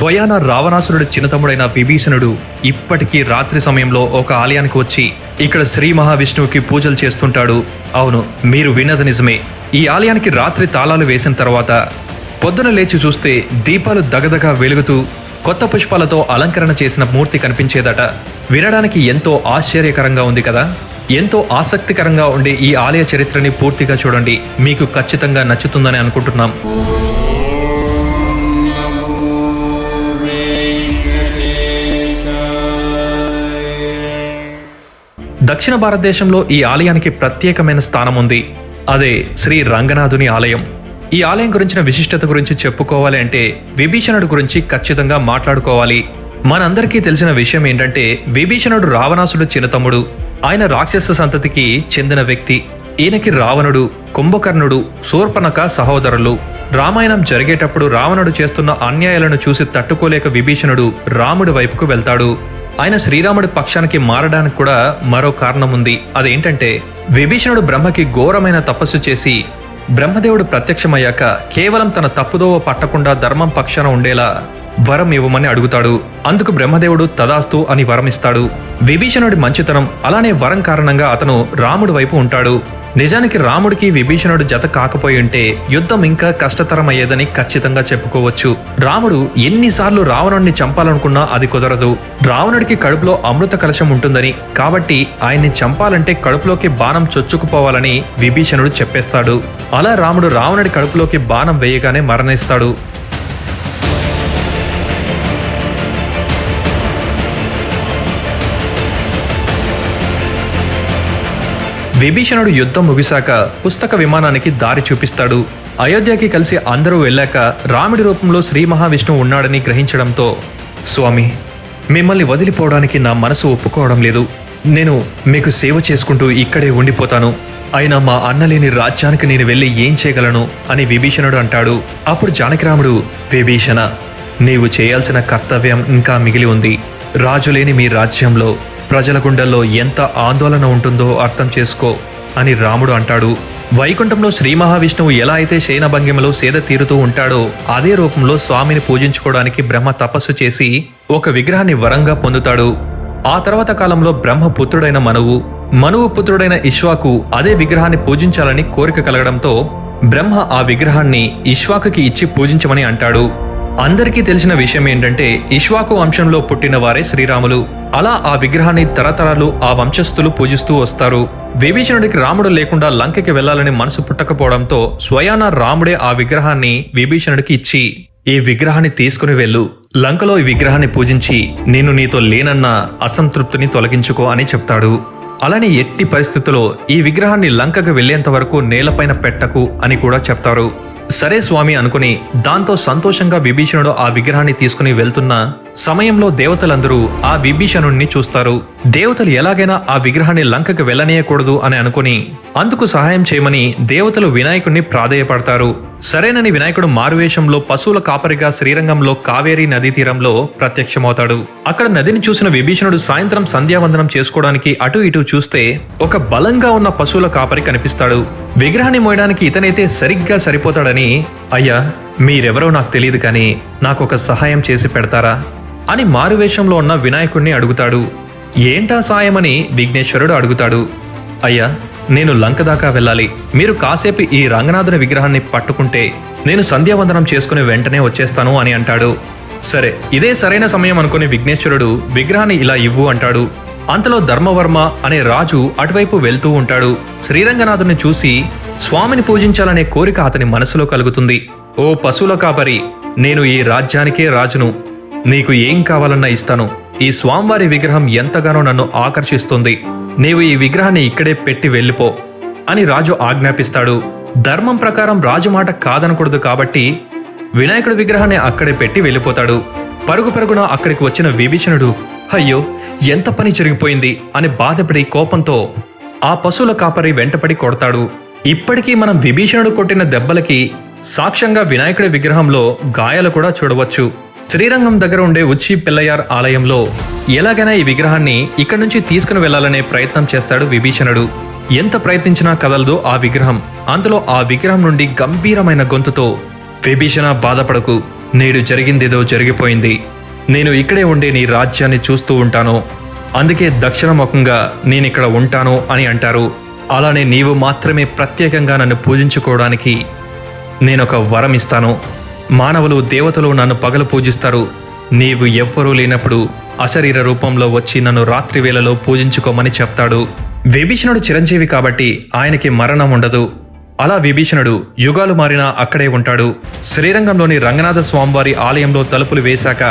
స్వయాన రావణాసురుడి చిన్నతమ్ముడైన విభీషణుడు ఇప్పటికీ రాత్రి సమయంలో ఒక ఆలయానికి వచ్చి ఇక్కడ శ్రీ మహావిష్ణువుకి పూజలు చేస్తుంటాడు. అవును మీరు విన్నది నిజమే. ఈ ఆలయానికి రాత్రి తాళాలు వేసిన తర్వాత పొద్దున లేచి చూస్తే దీపాలు దగదగా వెలుగుతూ కొత్త పుష్పాలతో అలంకరణ చేసిన మూర్తి కనిపించేదట. వినడానికి ఎంతో ఆశ్చర్యకరంగా ఉంది కదా. ఎంతో ఆసక్తికరంగా ఉండే ఈ ఆలయ చరిత్రని పూర్తిగా చూడండి. మీకు ఖచ్చితంగా నచ్చుతుందని అనుకుంటున్నాం. దక్షిణ భారతదేశంలో ఈ ఆలయానికి ప్రత్యేకమైన స్థానం ఉంది. అదే శ్రీ రంగనాథుని ఆలయం. ఈ ఆలయం గురించిన విశిష్టత గురించి చెప్పుకోవాలి అంటే విభీషణుడు గురించి ఖచ్చితంగా మాట్లాడుకోవాలి. మనందరికీ తెలిసిన విషయం ఏంటంటే విభీషణుడు రావణాసుడు చిన్నతమ్ముడు ఆయన రాక్షస సంతతికి చెందిన వ్యక్తి. ఈయనకి రావణుడు కుంభకర్ణుడు శూర్పణక సహోదరులు. రామాయణం జరిగేటప్పుడు రావణుడు చేస్తున్న అన్యాయాలను చూసి తట్టుకోలేక విభీషణుడు రాముడి వైపుకు వెళ్తాడు. ఆయన శ్రీరాముడి పక్షానికి మారడానికి కూడా మరో కారణం ఉంది. అదేంటంటే విభీషణుడు బ్రహ్మకి ఘోరమైన తపస్సు చేసి బ్రహ్మదేవుడు ప్రత్యక్షమయ్యాక కేవలం తన తప్పుదోవ పట్టకుండా ధర్మం పక్షాన ఉండేలా వరం ఇవ్వమని అడుగుతాడు. అందుకు బ్రహ్మదేవుడు తదాస్తు అని వరం ఇస్తాడు విభీషణుడి మంచితనం అలానే వరం కారణంగా అతను రాముడి వైపు ఉంటాడు. నిజానికి రాముడికి విభీషణుడు జత కాకపోయి ఉంటే యుద్ధం ఇంకా కష్టతరమయ్యేదని ఖచ్చితంగా చెప్పుకోవచ్చు. రాముడు ఎన్నిసార్లు రావణుడిని చంపాలనుకున్నా అది కుదరదు. రావణుడికి కడుపులో అమృత కలశం ఉంటుందని కాబట్టి ఆయన్ని చంపాలంటే కడుపులోకి బాణం చొచ్చుకుపోవాలని విభీషణుడు చెప్పేస్తాడు. అలా రాముడు రావణుడి కడుపులోకి బాణం వేయగానే మరణిస్తాడు. విభీషణుడు యుద్ధం ముగిశాక పుస్తక విమానానికి దారి చూపిస్తాడు. అయోధ్యకి కలిసి అందరూ వెళ్ళాక రాముడి రూపంలో శ్రీ మహావిష్ణువు ఉన్నాడని గ్రహించడంతో స్వామి మిమ్మల్ని వదిలిపోవడానికి నా మనసు ఒప్పుకోవడం లేదు. నేను మీకు సేవ చేసుకుంటూ ఇక్కడే ఉండిపోతాను. అయినా మా అన్నలేని రాజ్యానికి నేను వెళ్ళి ఏం చేయగలను? అని విభీషణుడు అంటాడు. అప్పుడు జానకిరాముడు విభీషణ నీవు చేయాల్సిన కర్తవ్యం ఇంకా మిగిలి ఉంది. రాజులేని మీ రాజ్యంలో ప్రజల గుండెల్లో ఎంత ఆందోళన ఉంటుందో అర్థం చేసుకో అని రాముడు అంటాడు. వైకుంఠంలో శ్రీ మహావిష్ణువు ఎలా అయితే శయనభంగిమలో సేద తీరుతూ ఉంటాడో అదే రూపంలో స్వామిని పూజించుకోవడానికి బ్రహ్మ తపస్సు చేసి ఒక విగ్రహాన్ని వరంగా పొందుతాడు. ఆ తర్వాత కాలంలో బ్రహ్మ పుత్రుడైన మనువు మనువు పుత్రుడైన ఇష్వాకు అదే విగ్రహాన్ని పూజించాలని కోరిక కలగడంతో బ్రహ్మ ఆ విగ్రహాన్ని ఇష్వాకుకి ఇచ్చి పూజించమని అంటాడు. అందరికీ తెలిసిన విషయం ఏంటంటే ఇష్వాకు వంశంలో పుట్టిన వారే శ్రీరాములు. అలా ఆ విగ్రహాన్ని తరతరాలు ఆ వంశస్థులు పూజిస్తూ వస్తారు. విభీషణుడికి రాముడు లేకుండా లంకకి వెళ్ళాలని మనసు పుట్టకపోవడంతో స్వయాన రాముడే ఆ విగ్రహాన్ని విభీషణుడికి ఇచ్చి ఈ విగ్రహాన్ని తీసుకుని వెళ్ళు. లంకలో ఈ విగ్రహాన్ని పూజించి నేను నీతో లేనన్న అసంతృప్తిని తొలగించుకో అని చెప్తాడు. అలానే ఎట్టి పరిస్థితుల్లో ఈ విగ్రహాన్ని లంకకు వెళ్ళేంత వరకు నేలపైన పెట్టకు అని కూడా చెప్తారు. సరే స్వామి అనుకుని దాంతో సంతోషంగా విభీషణుడు ఆ విగ్రహాన్ని తీసుకుని వెళ్తున్న సమయంలో దేవతలందరూ ఆ విభీషణుణ్ణి చూస్తారు. దేవతలు ఎలాగైనా ఆ విగ్రహాన్ని లంకకు వెళ్ళనీయకూడదు అని అనుకుని అందుకు సహాయం చేయమని దేవతలు వినాయకుడిని ప్రాధేయపడతారు. సరేనని వినాయకుడు మారువేషంలో పశువుల కాపరిగా శ్రీరంగంలో కావేరీ నదీ తీరంలో ప్రత్యక్షమవుతాడు. అక్కడ నదిని చూసిన విభీషణుడు సాయంత్రం సంధ్యావందనం చేసుకోవడానికి అటు ఇటు చూస్తే ఒక బలంగా ఉన్న పశువుల కాపరి కనిపిస్తాడు. విగ్రహాన్ని మోయడానికి ఇతనైతే సరిగ్గా సరిపోతాడని అయ్యా మీరెవరో నాకు తెలియదు కానీ నాకు ఒక సహాయం చేసి పెడతారా? అని మారువేషంలో ఉన్న వినాయకుడిని అడుగుతాడు. ఏంటా సాయమని విఘ్నేశ్వరుడు అడుగుతాడు. అయ్యా నేను లంక దాకా వెళ్ళాలి. మీరు కాసేపు ఈ రంగనాథుని విగ్రహాన్ని పట్టుకుంటే నేను సంధ్యావందనం చేసుకుని వెంటనే వచ్చేస్తాను అని అంటాడు. సరే ఇదే సరైన సమయం అనుకుని విఘ్నేశ్వరుడు విగ్రహాన్ని ఇలా ఇవ్వు అంటాడు. అంతలో ధర్మవర్మ అనే రాజు అటువైపు వెళ్తూ ఉంటాడు. శ్రీరంగనాథుని చూసి స్వామిని పూజించాలనే కోరిక అతని మనసులో కలుగుతుంది. ఓ పశువుల కాపరి నేను ఈ రాజ్యానికే రాజును. నీకు ఏం కావాలన్నా ఇస్తాను. ఈ స్వామివారి విగ్రహం ఎంతగానో నన్ను ఆకర్షిస్తుంది. నీవు ఈ విగ్రహాన్ని ఇక్కడే పెట్టి వెళ్ళిపో అని రాజు ఆజ్ఞాపిస్తాడు. ధర్మం ప్రకారం రాజు మాట కాదనకూడదు కాబట్టి వినాయకుడి విగ్రహాన్ని అక్కడే పెట్టి వెళ్ళిపోతాడు. పరుగు పరుగున అక్కడికి వచ్చిన విభీషణుడు అయ్యో ఎంత పని జరిగిపోయింది అని బాధపడి కోపంతో ఆ పశువుల కాపరి వెంటపడి కొడతాడు. ఇప్పటికీ మనం విభీషణుడు కొట్టిన దెబ్బలకి సాక్ష్యంగా వినాయకుడి విగ్రహంలో గాయాలు కూడా చూడవచ్చు. శ్రీరంగం దగ్గర ఉండే ఉచ్చి పిల్లయార్ ఆలయంలో ఎలాగైనా ఈ విగ్రహాన్ని ఇక్కడి నుంచి తీసుకుని వెళ్ళాలనే ప్రయత్నం చేస్తాడు విభీషణుడు. ఎంత ప్రయత్నించినా కదలదో ఆ విగ్రహం. అందులో ఆ విగ్రహం నుండి గంభీరమైన గొంతుతో విభీషణ బాధపడకు. నేడు జరిగిందేదో జరిగిపోయింది. నేను ఇక్కడే ఉండే నీ రాజ్యాన్ని చూస్తూ ఉంటాను. అందుకే దక్షిణముఖంగా నేనిక్కడ ఉంటాను అని అంటారు. అలానే నీవు మాత్రమే ప్రత్యేకంగా నన్ను పూజించుకోవడానికి నేనొక వరం ఇస్తాను. మానవులు దేవతలు నన్ను పగలు పూజిస్తారు. నీవు ఎవ్వరూ లేనప్పుడు అశరీర రూపంలో వచ్చి నన్ను రాత్రి వేళలో పూజించుకోమని చెప్తాడు. విభీషణుడు చిరంజీవి కాబట్టి ఆయనకి మరణం ఉండదు. అలా విభీషణుడు యుగాలు మారినా అక్కడే ఉంటాడు. శ్రీరంగంలోని రంగనాథ స్వామివారి ఆలయంలో తలుపులు వేశాక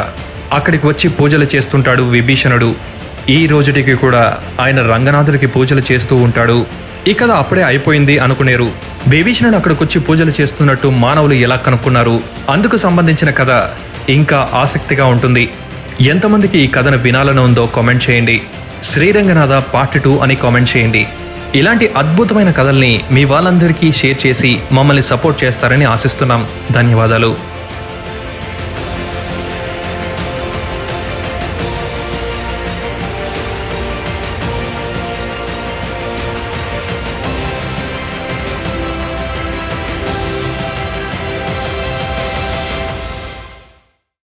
అక్కడికి వచ్చి పూజలు చేస్తుంటాడు విభీషణుడు. ఈ రోజుటికి కూడా ఆయన రంగనాథుడికి పూజలు చేస్తూ ఉంటాడు. ఈ కథ అప్పుడే అయిపోయింది అనుకునేరు. విభీషణుడు అక్కడికొచ్చి పూజలు చేస్తున్నట్టు మానవులు ఎలా కనుక్కున్నారు? అందుకు సంబంధించిన కథ ఇంకా ఆసక్తిగా ఉంటుంది. ఎంతమందికి ఈ కథను వినాలని ఉందో కామెంట్ చేయండి. శ్రీరంగనాథ పార్ట్ టూ అని కామెంట్ చేయండి. ఇలాంటి అద్భుతమైన కథల్ని మీ వాళ్ళందరికీ షేర్ చేసి మమ్మల్ని సపోర్ట్ చేస్తారని ఆశిస్తున్నాం. ధన్యవాదాలు.